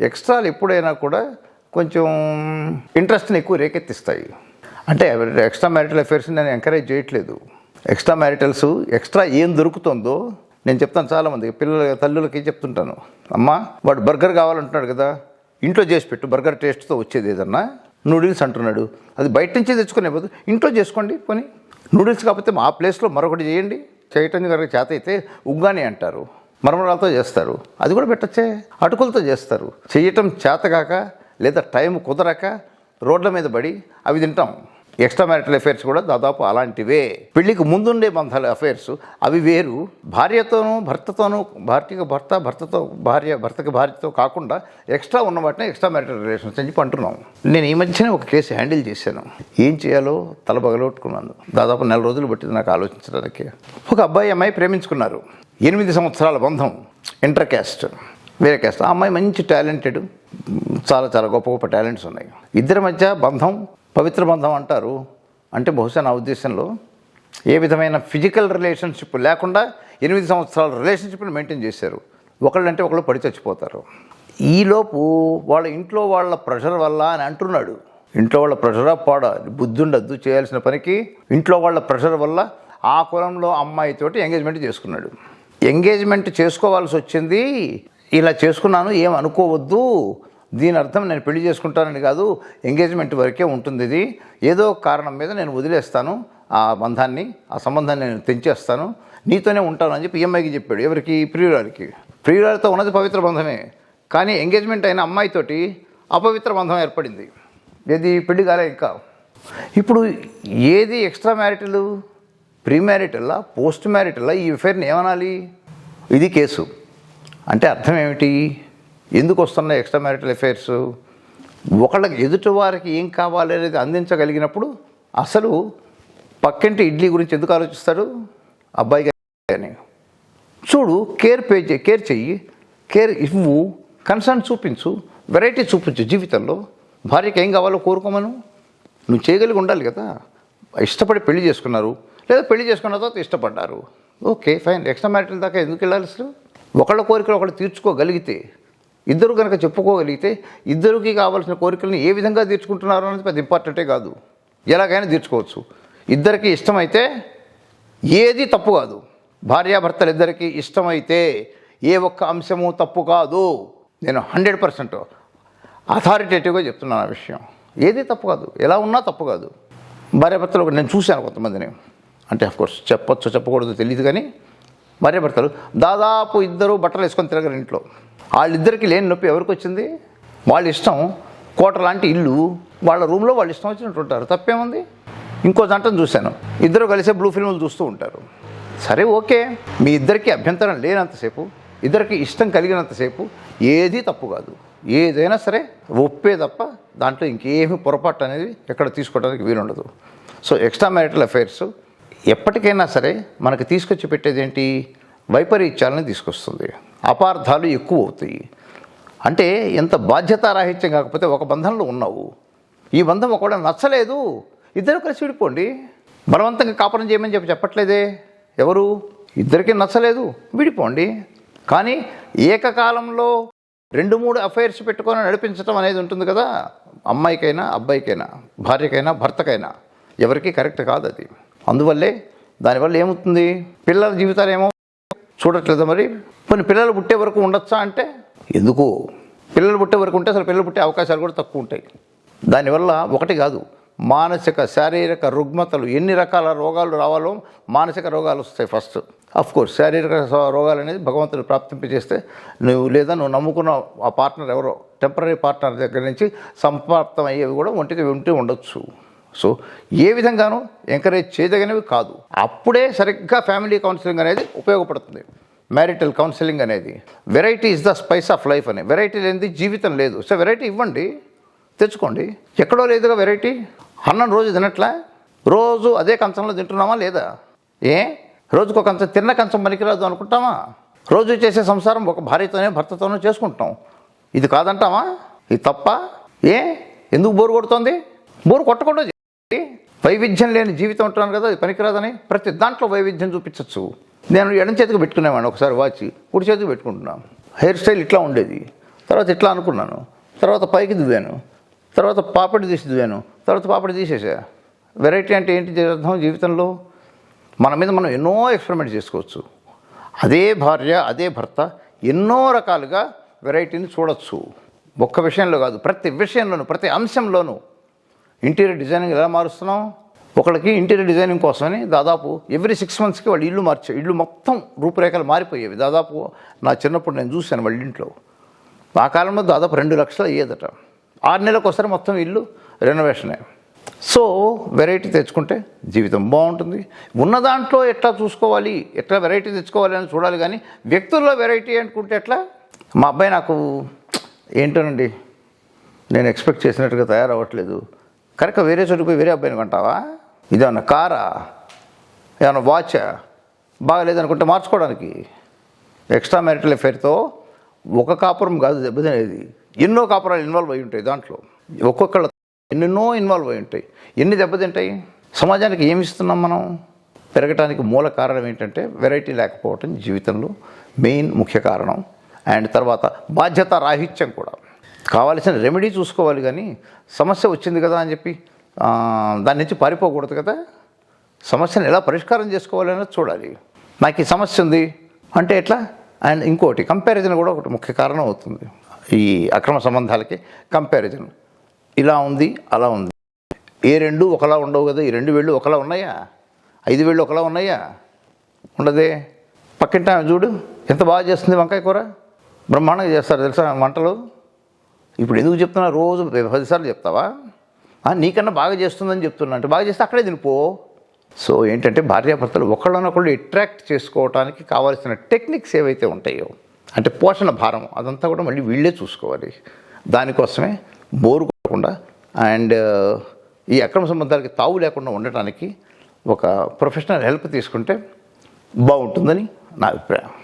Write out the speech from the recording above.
ఎక్స్ట్రాలు ఎప్పుడైనా కూడా కొంచెం ఇంట్రెస్ట్ని ఎక్కువ రేకెత్తిస్తాయి. అంటే ఎక్స్ట్రా మ్యారిటల్ అఫేర్స్ నేను ఎంకరేజ్ చేయట్లేదు. ఎక్స్ట్రా మ్యారిటల్స్ ఎక్స్ట్రా ఏం దొరుకుతుందో నేను చెప్తాను చాలామంది పిల్లల తల్లులకి చెప్తుంటాను. అమ్మా వాడు బర్గర్ కావాలంటున్నాడు కదా ఇంట్లో చేసి పెట్టు బర్గర్ టేస్ట్తో వచ్చేది ఏదన్నా. నూడిల్స్ అంటున్నాడు. అది బయట నుంచి తెచ్చుకునే పోదు ఇంట్లో చేసుకోండి పోనీ. నూడిల్స్ కాకపోతే మా ప్లేస్లో మరొకటి చేయండి. చేయటం కనుక చేత అయితే ఉగ్గాని అంటారు. మరమరాలతో చేస్తారు. అది కూడా పెట్టచ్చే. అటుకులతో చేస్తారు. చేయటం చేతగాక లేదా టైం కుదరక రోడ్ల మీద పడి అవి తింటాం. ఎక్స్ట్రా మ్యారిటల్ అఫైర్స్ కూడా దాదాపు అలాంటివే. పెళ్ళికి ముందుండే బంధాల అఫైర్స్ అవి వేరు. భార్యతోనూ భర్తతోనూ భార్యకి భర్త భర్తతో భార్య భర్తకి భార్యతో కాకుండా ఎక్స్ట్రా ఉన్న వాటిని ఎక్స్ట్రా మ్యారిటల్ రిలేషన్స్ అని చెప్పి అంటున్నాం. నేను ఈ మధ్యనే ఒక కేసు హ్యాండిల్ చేశాను. ఏం చేయాలో తల పగలగొట్టుకున్నాను. దాదాపు నెల రోజులు పట్టింది నాకు ఆలోచించడానికి. ఒక అబ్బాయి అమ్మాయి ప్రేమించుకున్నారు. ఎనిమిది సంవత్సరాల బంధం. ఇంటర్ క్యాస్ట్ వేరే క్యాస్ట్ ఆ అమ్మాయి మంచి టాలెంటెడ్ చాలా చాలా గొప్ప గొప్ప టాలెంట్స్ ఉన్నాయి. ఇద్దరి మధ్య బంధం పవిత్ర బంధం అంటారు. అంటే బహుశా నా ఉద్దేశంలో ఏ విధమైన ఫిజికల్ రిలేషన్షిప్ లేకుండా ఎనిమిది సంవత్సరాల రిలేషన్షిప్ని మెయింటైన్ చేశారు. ఒకళ్ళంటే ఒకళ్ళు పడి చచ్చిపోతారు. ఈలోపు వాళ్ళ ఇంట్లో వాళ్ళ ప్రెషర్ వల్ల అని అంటున్నాడు. ఇంట్లో వాళ్ళ ప్రెషర్ పాడ? బుద్ధుండద్దు చేయాల్సిన పనికి. ఇంట్లో వాళ్ళ ప్రెషర్ వల్ల ఆ కులంలో అమ్మాయితోటి ఎంగేజ్మెంట్ చేసుకున్నాడు. ఎంగేజ్మెంట్ చేసుకోవాల్సి వచ్చింది. ఇలా చేసుకున్నాను ఏం అనుకోవద్దు. దీని అర్థం నేను పెళ్ళి చేసుకుంటానని కాదు ఎంగేజ్మెంట్ వరకే ఉంటుంది ఇది. ఏదో కారణం మీద నేను వదిలేస్తాను ఆ బంధాన్ని ఆ సంబంధాన్ని నేను తెంచేస్తాను. నీతోనే ఉంటాను అని చెప్పి ఈఎంఐకి చెప్పాడు. ఎవరికి? ప్రియురాలికి. ప్రియురాలతో ఉన్నది పవిత్ర బంధమే. కానీ ఎంగేజ్మెంట్ అయిన అమ్మాయితోటి అపవిత్ర బంధం ఏర్పడింది. ఏది? పెళ్ళి కాలే ఇంకా. ఇప్పుడు ఏది ఎక్స్ట్రా మ్యారిటల్ ప్రీ మ్యారిటల్లా పోస్ట్ మ్యారిటల్లా ఈ అఫైర్ని ఏమనాలి? ఇది కేసు. అంటే అర్థం ఏమిటి? ఎందుకు వస్తున్నాయి ఎక్స్ట్రా మ్యారిటల్ అఫైర్స్ ఒకళ్ళకి ఎదుటి వారికి ఏం కావాలి అనేది అందించగలిగినప్పుడు అసలు పక్కింటి ఇడ్లీ గురించి ఎందుకు ఆలోచిస్తాడు అబ్బాయి అని. చూడు కేర్ పే కేర్ చెయ్యి. కేర్ ఇవ్వు కన్సర్న్ చూపించు వెరైటీ చూపించు జీవితంలో. భార్యకి ఏం కావాలో కోరుకోమను. నువ్వు చేయగలిగి ఉండాలి కదా. ఇష్టపడి పెళ్ళి చేసుకున్నారు. లేదా పెళ్ళి చేసుకున్న తర్వాత ఇష్టపడ్డారు. ఓకే ఫైన్ ఎక్స్ట్రా మ్యారిటల్ దాకా ఎందుకు వెళ్ళాలి అసలు? ఒకళ్ళ కోరికలు ఒకళ్ళు తీర్చుకోగలిగితే ఇద్దరు కనుక చెప్పుకోగలిగితే ఇద్దరికి కావాల్సిన కోరికలను ఏ విధంగా తీర్చుకుంటున్నారు అనేది పెద్ద ఇంపార్టెంటే కాదు. ఎలాగైనా తీర్చుకోవచ్చు. ఇద్దరికి ఇష్టమైతే ఏది తప్పు కాదు. భార్యాభర్తలు ఇద్దరికి ఇష్టమైతే ఏ ఒక్క అంశము తప్పు కాదు. నేను హండ్రెడ్ పర్సెంట్ అథారిటేటివ్గా చెప్తున్నాను ఆ విషయం. ఏది తప్పు కాదు. ఎలా ఉన్నా తప్పు కాదు. భార్యాభర్తలు నేను చూశాను కొంతమందిని. అంటే అఫ్కోర్స్ చెప్పచ్చు చెప్పకూడదు తెలియదు కానీ భార్యాభర్తలు దాదాపు ఇద్దరు బట్టలు వేసుకొని తిరగరు ఇంట్లో. వాళ్ళిద్దరికి లేని నొప్పి ఎవరికి వచ్చింది? వాళ్ళ ఇష్టం కోట లాంటి ఇల్లు వాళ్ళ రూమ్లో వాళ్ళు ఇష్టం వచ్చినట్టు ఉంటారు. తప్పేముంది? ఇంకో జంటను చూశాను. ఇద్దరు కలిసే బ్లూ ఫిల్మ్లు చూస్తూ ఉంటారు. సరే ఓకే. మీ ఇద్దరికి అభ్యంతరం లేనంతసేపు ఇద్దరికి ఇష్టం కలిగినంతసేపు ఏది తప్పు కాదు. ఏదైనా సరే ఒప్పే తప్ప దాంట్లో ఇంకేమి పొరపాటు అనేది ఎక్కడ తీసుకోవడానికి వీలుండదు. సో ఎక్స్ట్రా మ్యారిటల్ అఫైర్స్ ఎప్పటికైనా సరే మనకు తీసుకొచ్చి పెట్టేది ఏంటి వైపరీత్యాలను తీసుకొస్తుంది. అపార్థాలు ఎక్కువ అవుతాయి అంటే ఎంత బాధ్యతారాహిత్యం కాకపోతే ఒక బంధంలో ఉన్నావు. ఈ బంధం ఒకవేళ నచ్చలేదు ఇద్దరు కలిసి విడిపోండి. బలవంతంగా కాపురం చేయమని చెప్పి చెప్పట్లేదే? ఎవరు? ఇద్దరికి నచ్చలేదు విడిపోండి. కానీ ఏకకాలంలో రెండు మూడు అఫైర్స్ పెట్టుకొని నడిపించడం అనేది ఉంటుంది కదా? అమ్మాయికైనా అబ్బాయికైనా భార్యకైనా భర్తకైనా. ఎవరికీ కరెక్ట్ కాదు అది. అందువల్లే దానివల్ల ఏమవుతుంది? పిల్లల జీవితాలు ఏమో చూడట్లేదు మరి. కొన్ని పిల్లలు పుట్టే వరకు ఉండొచ్చా అంటే ఎందుకు? పిల్లలు పుట్టే వరకు ఉంటే అసలు పిల్లలు పుట్టే అవకాశాలు కూడా తక్కువ ఉంటాయి. దానివల్ల ఒకటి కాదు మానసిక శారీరక రుగ్మతలు ఎన్ని రకాల రోగాలు రావాలో మానసిక రోగాలు వస్తాయి ఫస్ట్. అఫ్ కోర్స్ శారీరక రోగాలు అనేది భగవంతుడు ప్రాప్తింపజేస్తే నువ్వు లేదా నువ్వు నమ్ముకున్న ఆ పార్ట్నర్ ఎవరో టెంపరీ పార్ట్నర్ దగ్గర నుంచి సంప్రాప్తం అయ్యేవి కూడా ఒంటికి ఉంటే ఉండొచ్చు. సో ఏ విధంగానూ ఎంకరేజ్ చేయదగినవి కాదు. అప్పుడే సరిగ్గా ఫ్యామిలీ కౌన్సిలింగ్ అనేది ఉపయోగపడుతుంది. మ్యారిటల్ కౌన్సిలింగ్ అనేది. Variety is the spice of life అని. వెరైటీ లేనిది జీవితం లేదు. సో వెరైటీ ఇవ్వండి. తెచ్చుకోండి. ఎక్కడో లేదుగా వెరైటీ అన్నం రోజు తినట్లా? రోజు అదే కంచంలో తింటున్నామా లేదా? ఏ? రోజుకు ఒక కంచం తిన్న కంచం పనికిరాదు అనుకుంటామా? రోజు చేసే సంసారం ఒక భార్యతోనే భర్తతోనే చేసుకుంటాం. ఇది కాదంటామా ఇది తప్ప? ఏ? ఎందుకు బోరు కొడుతోంది? బోరు కొట్టకుండా వైవిధ్యం లేని జీవితం ఉంటున్నాను కదా అది పనికిరాదని? ప్రతి దాంట్లో వైవిధ్యం చూపించవచ్చు నేను ఎడం చేతికి పెట్టుకునేవాడిని ఒకసారి వాచి కుడి చేతికి పెట్టుకుంటున్నాను. హెయిర్ స్టైల్ ఇట్లా ఉండేది. తర్వాత ఇట్లా అనుకున్నాను. తర్వాత పైకి దువ్వాను తర్వాత పాపడి తీసి దువ్వాను తర్వాత పాపడి తీసేసా. వెరైటీ అంటే ఏంటి అర్థం జీవితంలో? మన మీద మనం ఎన్నో ఎక్స్పెరిమెంట్ చేసుకోవచ్చు. అదే భార్య అదే భర్త ఎన్నో రకాలుగా వెరైటీని చూడొచ్చు. ఒక్క విషయంలో కాదు ప్రతి విషయంలోనూ ప్రతి అంశంలోనూ ఇంటీరియర్ డిజైనింగ్ ఎలా మారుస్తున్నాం ఒకళ్ళకి ఇంటీరియర్ డిజైనింగ్ కోసమని దాదాపు ఎవ్రీ సిక్స్ మంత్స్కి వాళ్ళు ఇల్లు మార్చే ఇల్లు మొత్తం రూపురేఖలు మారిపోయేవి. దాదాపు నా చిన్నప్పుడు నేను చూశాను వాళ్ళ ఇంట్లో. ఆ కాలంలో దాదాపు రెండు లక్షలు అయ్యేదట. ఆరు నెలలకు ఒకసారి మొత్తం ఇల్లు రెనోవేషనే సో వెరైటీ తెచ్చుకుంటే జీవితం బాగుంటుంది. ఉన్న దాంట్లో ఎట్లా చూసుకోవాలి? ఎట్లా వెరైటీ తెచ్చుకోవాలి అని చూడాలి కానీ వ్యక్తుల్లో వెరైటీ అనుకుంటే ఎట్లా? మా అబ్బాయి నాకు ఏంటోనండి నేను ఎక్స్పెక్ట్ చేసినట్టుగా తయారవ్వట్లేదు. కనుక వేరే చోటుకు పోయి వేరే అబ్బాయిని కొంటావా? ఇదేమన్నా కారా? ఏమన్నా వాచా? బాగలేదనుకుంటే మార్చుకోవడానికి. ఎక్స్ట్రా మ్యారిటల్ అఫేర్తో ఒక కాపురం కాదు దెబ్బతినేది. ఎన్నో కాపురాలు ఇన్వాల్వ్ అయి ఉంటాయి దాంట్లో. ఒక్కొక్కళ్ళ ఎన్నెన్నో ఇన్వాల్వ్ అయి ఉంటాయి. ఎన్ని దెబ్బతింటాయి? సమాజానికి ఏమి ఇస్తున్నాం మనం? పెరగటానికి మూల కారణం ఏంటంటే వెరైటీ లేకపోవటం జీవితంలో మెయిన్ ముఖ్య కారణం. అండ్ తర్వాత బాధ్యత రాహిత్యం కూడా. కావాల్సిన రెమెడీ చూసుకోవాలి కానీ సమస్య వచ్చింది కదా అని చెప్పి దాని నుంచి పారిపోకూడదు కదా. సమస్యను ఎలా పరిష్కారం చేసుకోవాలి అనేది చూడాలి. నాకు ఈ సమస్య ఉంది అంటే ఎట్లా? అండ్ ఇంకోటి కంపారిజన్ కూడా ఒకటి ముఖ్య కారణం అవుతుంది. ఈ అక్రమ సంబంధాలకి కంపారిజన్ ఇలా ఉంది అలా ఉంది. ఏ రెండు ఒకలా ఉండవు కదా? ఈ రెండు వేళ్ళు ఒకలా ఉన్నాయా? ఐదు వేళ్ళు ఒకలా ఉన్నాయా? ఉండదే. పక్కింటి చూడు ఎంత బాగా చేస్తుంది వంకాయ కూర? బ్రహ్మాండంగా చేస్తారు తెలుసా వంటలు? ఇప్పుడు ఎందుకు చెప్తున్నా? రోజు పదిసార్లు చెప్తావా? నీకన్నా బాగా చేస్తుందని చెప్తున్నా అంటే బాగా చేస్తే అక్కడే తినిపో సో ఏంటంటే భార్యాభర్తలు ఒకళ్ళనొకళ్ళు అట్రాక్ట్ చేసుకోవడానికి కావాల్సిన టెక్నిక్స్ ఏవైతే ఉంటాయో అంటే పోషణ భారం అదంతా కూడా మళ్ళీ వీళ్ళే చూసుకోవాలి. దానికోసమే బోరు కొట్టకుండా అండ్ uh, ఈ అక్రమ సంబంధాలకి తావు లేకుండా ఉండటానికి ఒక ప్రొఫెషనల్ హెల్ప్ తీసుకుంటే బాగుంటుందని నా అభిప్రాయం.